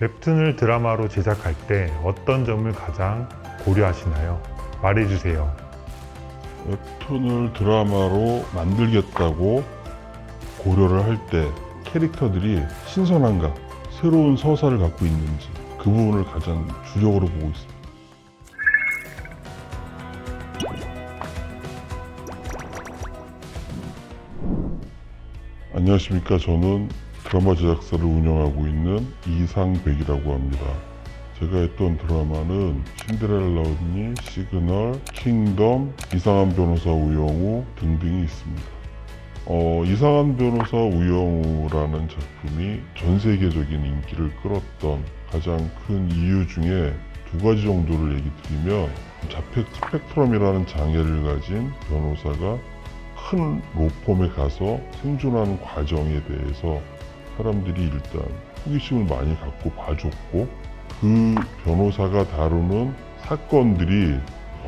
웹툰을 드라마로 제작할 때 어떤 점을 가장 고려하시나요? 말해주세요. 웹툰을 드라마로 만들겠다고 고려를 할 때 캐릭터들이 신선한가, 새로운 서사를 갖고 있는지 그 부분을 가장 주력으로 보고 있습니다. 안녕하십니까. 저는 드라마 제작사를 운영하고 있는 이상백이라고 합니다. 제가 했던 드라마는 신데렐라 언니, 시그널, 킹덤, 이상한 변호사 우영우 등등이 있습니다. 어, 이상한 변호사 우영우라는 작품이 전 세계적인 인기를 끌었던 가장 큰 이유 중에 두 가지 정도를 얘기 드리면 자폐 스펙트럼이라는 장애를 가진 변호사가 큰 로펌에 가서 생존하는 과정에 대해서 사람들이 일단 호기심을 많이 갖고 봐줬고 그 변호사가 다루는 사건들이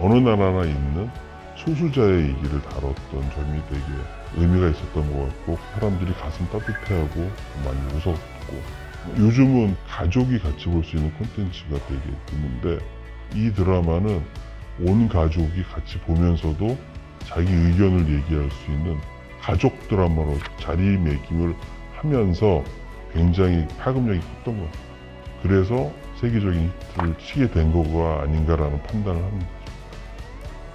어느 나라나 있는 소수자의 얘기를 다뤘던 점이 되게 의미가 있었던 것 같고 사람들이 가슴 따뜻해하고 많이 웃었고 요즘은 가족이 같이 볼 수 있는 콘텐츠가 되게 있는데 이 드라마는 온 가족이 같이 보면서도 자기 의견을 얘기할 수 있는 가족 드라마로 자리매김을 하면서 굉장히 파급력이 컸던 것 같아요. 그래서 세계적인 히트를 치게 된 거가 아닌가라는 판단을 합니다.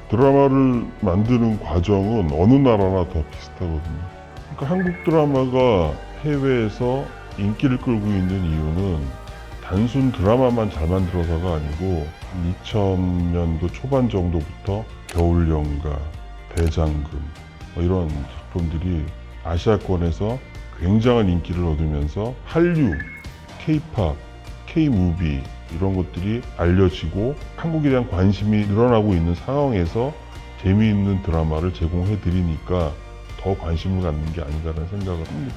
드라마를 만드는 과정은 어느 나라나 다 비슷하거든요. 그러니까 한국 드라마가 해외에서 인기를 끌고 있는 이유는 단순 드라마만 잘 만들어서가 아니고 2000년도 초반 정도부터 겨울연가, 대장금 뭐 이런 작품들이 아시아권에서 굉장한 인기를 얻으면서 한류, K-팝, K-무비 이런 것들이 알려지고 한국에 대한 관심이 늘어나고 있는 상황에서 재미있는 드라마를 제공해 드리니까 더 관심을 갖는 게 아닌가라는 생각을 합니다.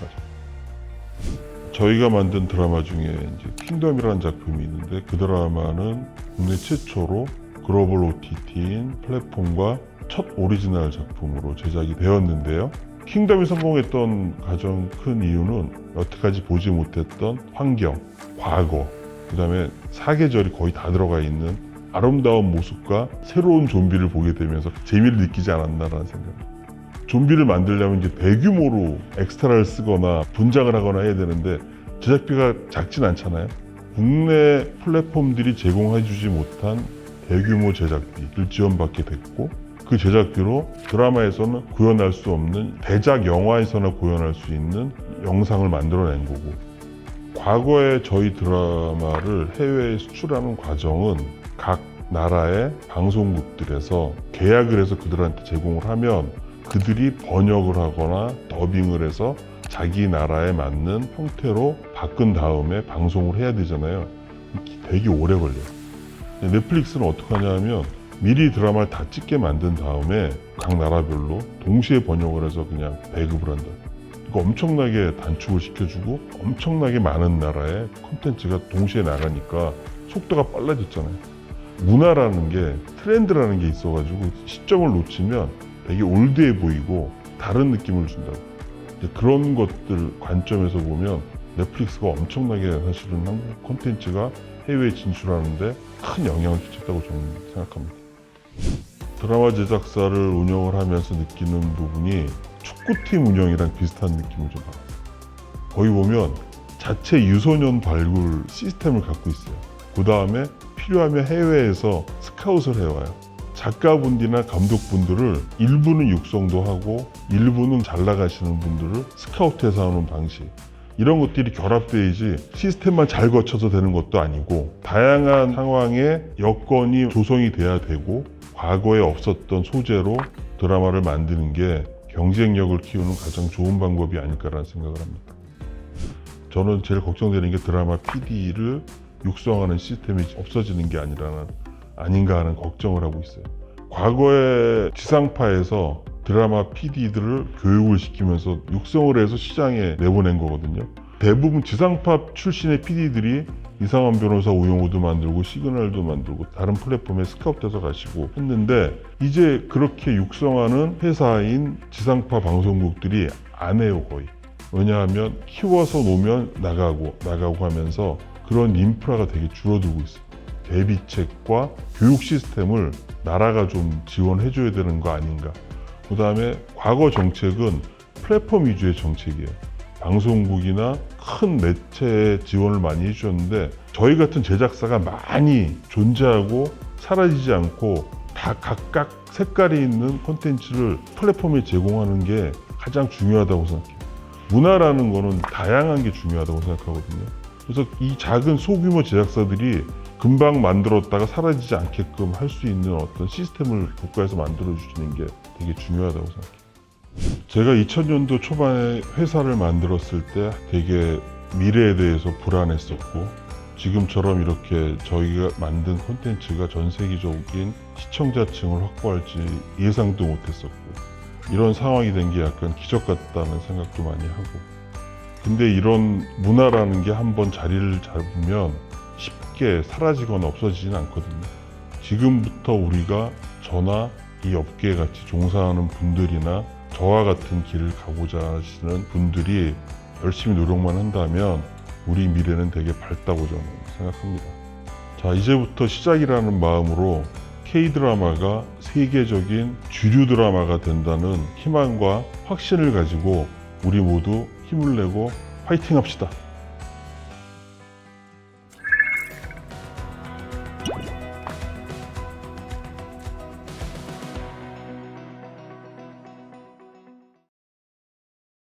저희가 만든 드라마 중에 이제 킹덤이라는 작품이 있는데 그 드라마는 국내 최초로 글로벌 OTT인 플랫폼과 첫 오리지널 작품으로 제작이 되었는데요. 킹덤이 성공했던 가장 큰 이유는 여태까지 보지 못했던 환경, 과거, 그 다음에 사계절이 거의 다 들어가 있는 아름다운 모습과 새로운 좀비를 보게 되면서 재미를 느끼지 않았나라는 생각입니다. 좀비를 만들려면 이제 대규모로 엑스트라를 쓰거나 분장을 하거나 해야 되는데 제작비가 작진 않잖아요. 국내 플랫폼들이 제공해주지 못한 대규모 제작비를 지원받게 됐고 그 제작비로 드라마에서는 구현할 수 없는 대작 영화에서나 구현할 수 있는 영상을 만들어낸 거고 과거에 저희 드라마를 해외에 수출하는 과정은 각 나라의 방송국들에서 계약을 해서 그들한테 제공을 하면 그들이 번역을 하거나 더빙을 해서 자기 나라에 맞는 형태로 바꾼 다음에 방송을 해야 되잖아요. 되게 오래 걸려요. 넷플릭스는 어떻게 하냐면 미리 드라마를 다 찍게 만든 다음에 각 나라별로 동시에 번역을 해서 그냥 배급을 한다. 그러니까 엄청나게 단축을 시켜주고 엄청나게 많은 나라의 콘텐츠가 동시에 나가니까 속도가 빨라졌잖아요. 문화라는 게 트렌드라는 게 있어가지고 시점을 놓치면 되게 올드해 보이고 다른 느낌을 준다고. 그런 것들 관점에서 보면 넷플릭스가 엄청나게 사실은 한국 콘텐츠가 해외에 진출하는데 큰 영향을 끼쳤다고 저는 생각합니다. 드라마 제작사를 운영을 하면서 느끼는 부분이 축구팀 운영이랑 비슷한 느낌을 좀 받아요. 거기 보면 자체 유소년 발굴 시스템을 갖고 있어요. 그 다음에 필요하면 해외에서 스카웃을 해와요. 작가분들이나 감독분들을 일부는 육성도 하고 일부는 잘 나가시는 분들을 스카우트해서 하는 방식 이런 것들이 결합돼야지 시스템만 잘 거쳐서 되는 것도 아니고 다양한 상황에 여건이 조성이 돼야 되고 과거에 없었던 소재로 드라마를 만드는 게 경쟁력을 키우는 가장 좋은 방법이 아닐까라는 생각을 합니다. 저는 제일 걱정되는 게 드라마 PD를 육성하는 시스템이 없어지는 게 아니라는 아닌가 하는 걱정을 하고 있어요. 과거에 지상파에서 드라마 PD들을 교육을 시키면서 육성을 해서 시장에 내보낸 거거든요. 대부분 지상파 출신의 PD들이 이상한 변호사 우영우도 만들고 시그널도 만들고 다른 플랫폼에 스카웃돼서 가시고 했는데 이제 그렇게 육성하는 회사인 지상파 방송국들이 안 해요 거의. 왜냐하면 키워서 놓으면 나가고 나가고 하면서 그런 인프라가 되게 줄어들고 있어요. 대비책과 교육 시스템을 나라가 좀 지원해 줘야 되는 거 아닌가. 그 다음에 과거 정책은 플랫폼 위주의 정책이에요. 방송국이나 큰 매체에 지원을 많이 해주셨는데 저희 같은 제작사가 많이 존재하고 사라지지 않고 다 각각 색깔이 있는 콘텐츠를 플랫폼에 제공하는 게 가장 중요하다고 생각해요. 문화라는 거는 다양한 게 중요하다고 생각하거든요. 그래서 이 작은 소규모 제작사들이 금방 만들었다가 사라지지 않게끔 할 수 있는 어떤 시스템을 국가에서 만들어 주시는 게 되게 중요하다고 생각해요. 제가 2000년도 초반에 회사를 만들었을 때 되게 미래에 대해서 불안했었고 지금처럼 이렇게 저희가 만든 콘텐츠가 전 세계적인 시청자층을 확보할지 예상도 못했었고 이런 상황이 된 게 약간 기적 같다는 생각도 많이 하고 근데 이런 문화라는 게 한번 자리를 잡으면 쉽게 사라지거나 없어지진 않거든요. 지금부터 우리가 저나 이 업계에 같이 종사하는 분들이나 저와 같은 길을 가고자 하시는 분들이 열심히 노력만 한다면 우리 미래는 되게 밝다고 저는 생각합니다. 자, 이제부터 시작이라는 마음으로 K-드라마가 세계적인 주류 드라마가 된다는 희망과 확신을 가지고 우리 모두 힘을 내고 파이팅 합시다.